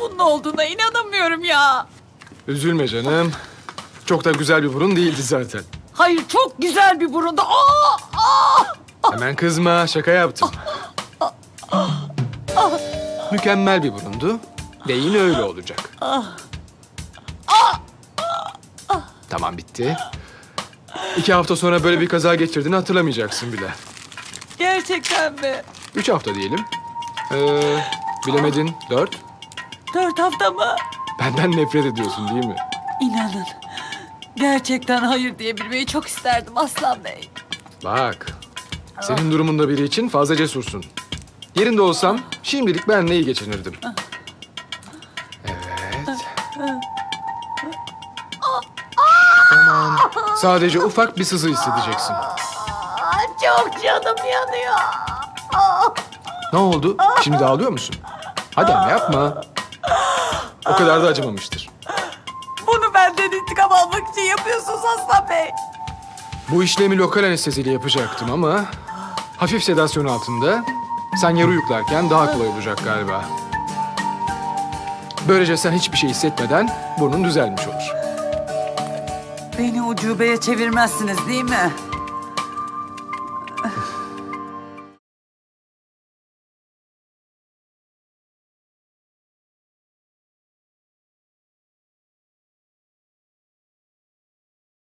bunun olduğuna inanamıyorum ya. Üzülme canım. Çok da güzel bir burun değildi zaten. Hayır çok güzel bir burundu. Aa, aa. Hemen kızma, şaka yaptım. Mükemmel bir burundu ve yine öyle olacak. Tamam bitti. İki hafta sonra böyle bir kaza geçirdiğini hatırlamayacaksın bile. Gerçekten mi? Üç hafta diyelim. Ee, bilemedin dört. Dört hafta mı? Benden nefret ediyorsun değil mi? İnanın. Gerçekten hayır diyebilmeyi çok isterdim Aslan Bey. Bak, senin durumunda biri için fazla cesursun. Yerinde olsam şimdilik benle iyi geçinirdim. Evet. Tamam. Sadece ufak bir sızı hissedeceksin. Aa, çok canım yanıyor. Ne oldu? Şimdi de ağlıyor musun? Hadi ama yapma. O kadar da acımamıştır. Bunu benden intikam almak için yapıyorsunuz Aslan Bey. Bu işlemi lokal anesteziyle yapacaktım ama... ...hafif sedasyon altında... ...sen yarı uyuklarken daha kolay olacak galiba. Böylece sen hiçbir şey hissetmeden burnun düzelmiş olur. Beni ucubeye çevirmezsiniz değil mi?